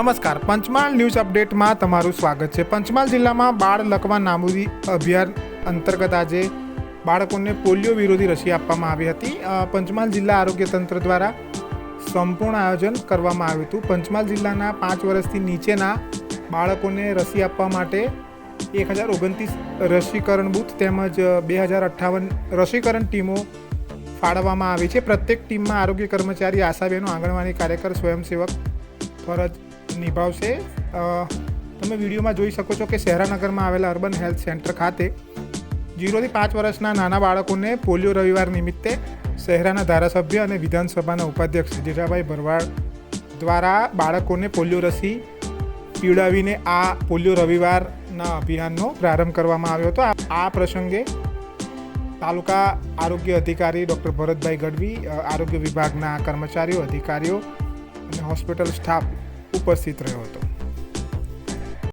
નમસ્કાર. પંચમહાલ ન્યૂઝ અપડેટમાં તમારું સ્વાગત છે. પંચમહાલ જિલ્લામાં બાળ લકવા નાબૂદી અભિયાન અંતર્ગત આજે બાળકોને પોલિયો વિરોધી રસી આપવામાં આવી હતી. પંચમહાલ જિલ્લા આરોગ્ય તંત્ર દ્વારા સંપૂર્ણ આયોજન કરવામાં આવ્યું હતું. પંચમહાલ જિલ્લાના પાંચ વર્ષથી નીચેના બાળકોને રસી આપવા માટે એક હજાર ઓગણત્રીસ રસીકરણ બૂથ તેમજ બે હજાર અઠ્ઠાવન રસીકરણ ટીમો ફાળવવામાં આવી છે. પ્રત્યેક ટીમમાં આરોગ્ય કર્મચારી, આશાબહેનો, આંગણવાડી કાર્યકર, સ્વયંસેવક, ફરજ નિભાવશે તમે વિડીયોમાં જોઈ શકો છો કે શહેરાનગરમાં આવેલા અર્બન હેલ્થ સેન્ટર ખાતે જીરોથી પાંચ વર્ષના નાના બાળકોને પોલિયો રવિવાર નિમિત્તે શહેરાના ધારાસભ્ય અને વિધાનસભાના ઉપાધ્યક્ષ જીજાભાઈ ભરવાડ દ્વારા બાળકોને પોલિયો રસી પીવડાવીને આ પોલિયો રવિવારના અભિયાનનો પ્રારંભ કરવામાં આવ્યો હતો. આ- પ્રસંગે તાલુકા આરોગ્ય અધિકારી ડૉક્ટર ભરતભાઈ ગઢવી આરોગ્ય વિભાગના કર્મચારીઓ, અધિકારીઓ અને હોસ્પિટલ સ્ટાફ купив свій триготом.